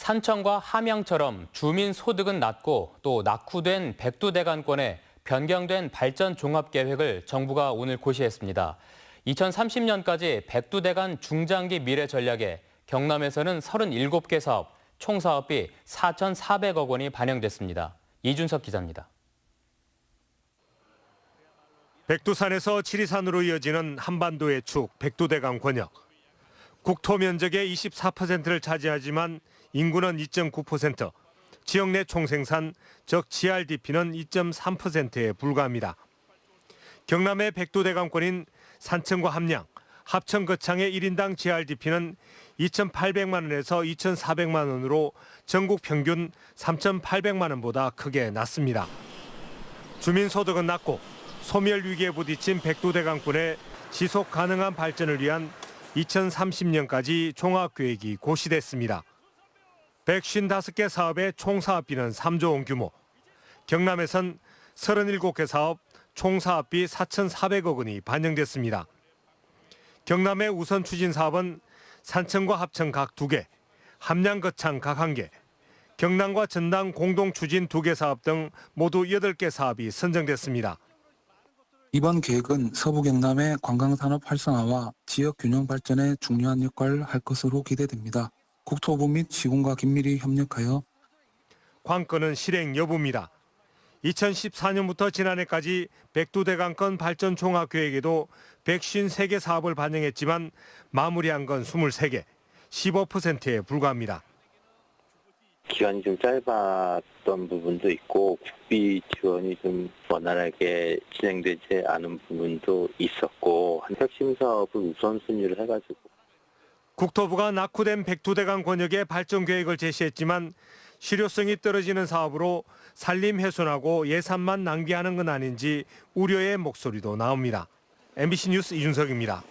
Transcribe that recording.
산청과 함양처럼 주민 소득은 낮고 또 낙후된 백두대간권에 변경된 발전 종합 계획을 정부가 오늘 고시했습니다. 2030년까지 백두대간 중장기 미래 전략에 경남에서는 37개 사업, 총 사업비 4,400억 원이 반영됐습니다. 이준석 기자입니다. 백두산에서 지리산으로 이어지는 한반도의 축 백두대간 권역. 국토 면적의 24%를 차지하지만 인구는 2.9%, 지역 내 총생산, 즉 GRDP는 2.3%에 불과합니다. 경남의 백두대간권인 산청과 함양, 합천 거창의 1인당 GRDP는 2,800만 원에서 2,400만 원으로 전국 평균 3,800만 원보다 크게 낮습니다. 주민 소득은 낮고 소멸 위기에 부딪힌 백두대간권의 지속 가능한 발전을 위한 2030년까지 종합계획이 고시됐습니다. 155개 사업의 총 사업비는 3조 원 규모. 경남에선 37개 사업 총 사업비 4,400억 원이 반영됐습니다. 경남의 우선 추진 사업은 산청과 합천 각 2개, 함양 거창 각 1개, 경남과 전남 공동 추진 2개 사업 등 모두 8개 사업이 선정됐습니다. 이번 계획은 서부 경남의 관광산업 활성화와 지역 균형 발전에 중요한 역할을 할 것으로 기대됩니다. 국토부 및 시군과 긴밀히 협력하여 관건은 실행 여부입니다. 2014년부터 지난해까지 백두대간권 발전 종합 계획에도 153개 사업을 반영했지만 마무리한 건 23개, 15%에 불과합니다. 기간이 좀 짧았던 부분도 있고 국비 지원이 좀 원활하게 진행되지 않은 부분도 있었고 한 핵심 사업을 우선순위를 해가지고 국토부가 낙후된 백두대간 권역의 발전 계획을 제시했지만 실효성이 떨어지는 사업으로 산림 훼손하고 예산만 낭비하는 건 아닌지 우려의 목소리도 나옵니다. MBC 뉴스 이준석입니다.